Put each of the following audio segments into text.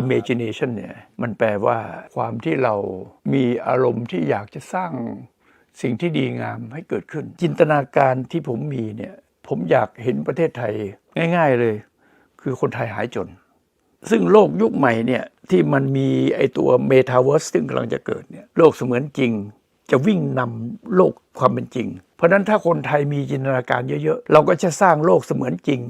imagination เนี่ยมันแปลว่าความที่เรามีอารมณ์ที่อยากจะสร้างสิ่งที่ดีงามให้เกิดขึ้น จินตนาการที่ผมมีเนี่ยผมอยากเห็นประเทศไทยง่าย ๆเลย คือคนไทยหายจน ซึ่งโลกยุคใหม่เนี่ยที่มันมีไอตัวเมตาเวิร์สซึ่งกำลังจะเกิดเนี่ยโลกเสมือนจริง จะวิ่งนำโลกความเป็นจริง เพราะฉะนั้นถ้าคนไทยมีจินตนาการเยอะๆ เราก็จะสร้างโลกเสมือนจริง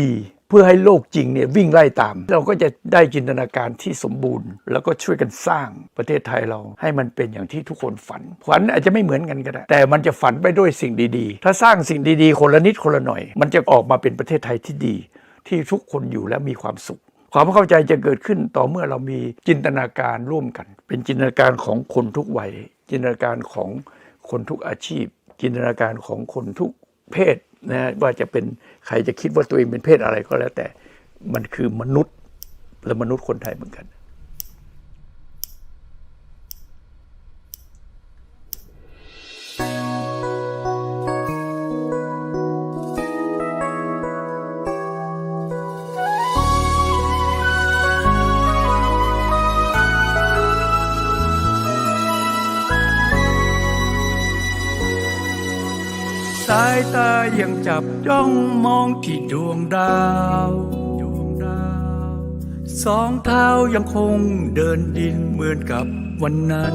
ดีๆ เพื่อให้โลกจริงเนี่ยวิ่งไล่ตาม เราก็จะได้จินตนาการที่สมบูรณ์ แล้วก็ช่วยกันสร้างประเทศไทยเราให้มันเป็นอย่างที่ทุกคนฝัน ฝันอาจจะไม่เหมือนกันก็ได้ แต่มันจะฝันไปด้วยสิ่งดีๆ ถ้าสร้างสิ่งดีๆ คนละนิดคนละหน่อย มันจะออกมาเป็นประเทศไทยที่ดี ที่ทุกคนอยู่และมีความสุข ความเข้าใจจะเกิดขึ้นต่อเมื่อเรามีจินตนาการร่วมกัน เป็นจินตนาการของคนทุกวัยจินตนาการของคนทุกอาชีพ จินตนาการของคนทุกเพศ นะว่าจะเป็นใครจะคิดว่าตัวเองเป็นเพศอะไรก็แล้วแต่มันคือมนุษย์และมนุษย์คนไทยเหมือนกัน ตายังจับจ้องมองที่ดวงดาวดวงดาว สองเท้ายังคงเดินดินเหมือนกับวันนั้น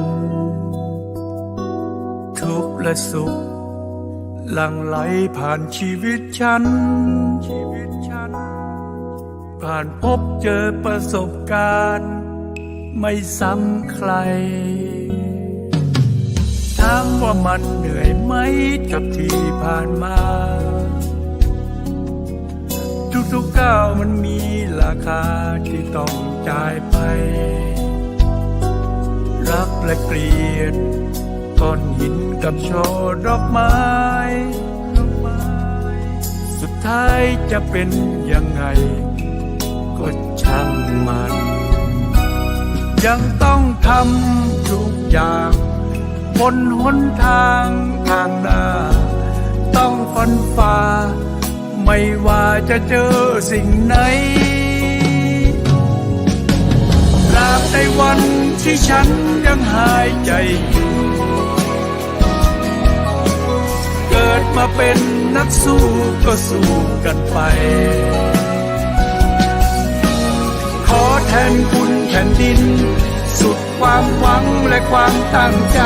ทุกข์และสุขหลั่งไหลผ่านชีวิตฉันชีวิตฉัน ผ่านพบเจอประสบการณ์ ไม่ซ้ำใคร ว่ามันเหนื่อยไหมกับที่ผ่านมา ทุกๆก้าวมันมีราคาที่ต้องจ่ายไป รักและเกลียดก้อนหินกับช่อดอกไม้ สุดท้ายจะเป็นยังไง ก็ช่างมัน ยังต้องทำทุกอย่าง บนหนทางทางหน้า ต้องฟันฝ่า ไม่ว่าจะเจอสิ่งไหนตราบในวันที่ฉันยังหายใจอยู่ เกิดมาเป็นนักสู้ก็สู้กันไป ความหวังและความตั้งใจ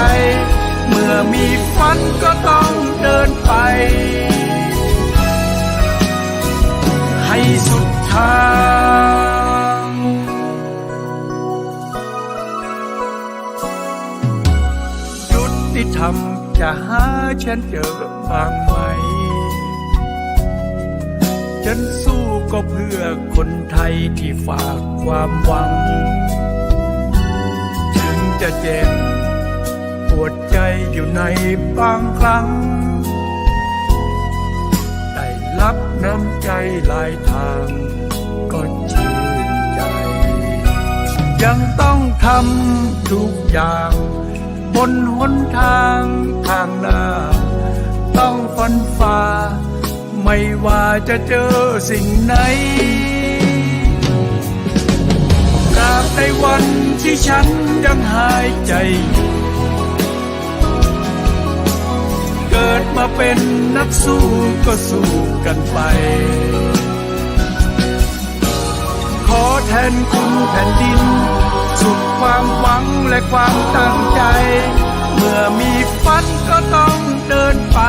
เมื่อมีฝันก็ต้องเดินไป ให้สุดทางยุติธรรมจะหาฉันเจอบางไหม ฉันสู้ก็เพื่อคนไทยที่ฝากความหวังถึง จะเจ็บ ปวดใจอยู่ในบางครั้ง ได้รับน้ำใจหลายทาง ก็ชื่นใจ ยังต้องทำทุกอย่าง บนหนทางทางหน้า ต้องฟันฝ่า ไม่ว่าจะเจอสิ่งไหนตราบในวันที่ฉัน ยังหายใจอยู่เกิดมาเป็นนักสู้ก็สู้กันไป ขอแทนคุณแผ่นดิน สุดความหวังและความตั้งใจ เมื่อมีฝันก็ต้องเดินไป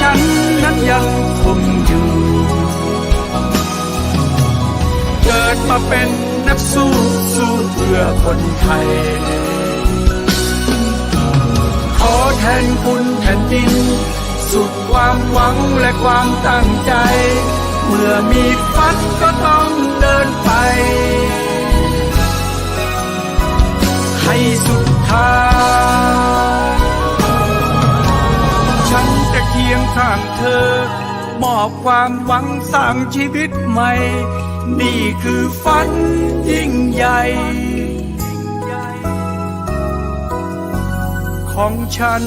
ฉันนั้นยังคงอยู่ เกิดมาเป็นนักสู้สู้เพื่อคนไทย ขอแทนคุณแผ่นดิน สุดความหวังและความตั้งใจ เมื่อมีฝันก็ต้องเดินไป สร้างเธอ มอบความหวังสร้างชีวิตใหม่ นี่คือฝันยิ่งใหญ่ ของฉัน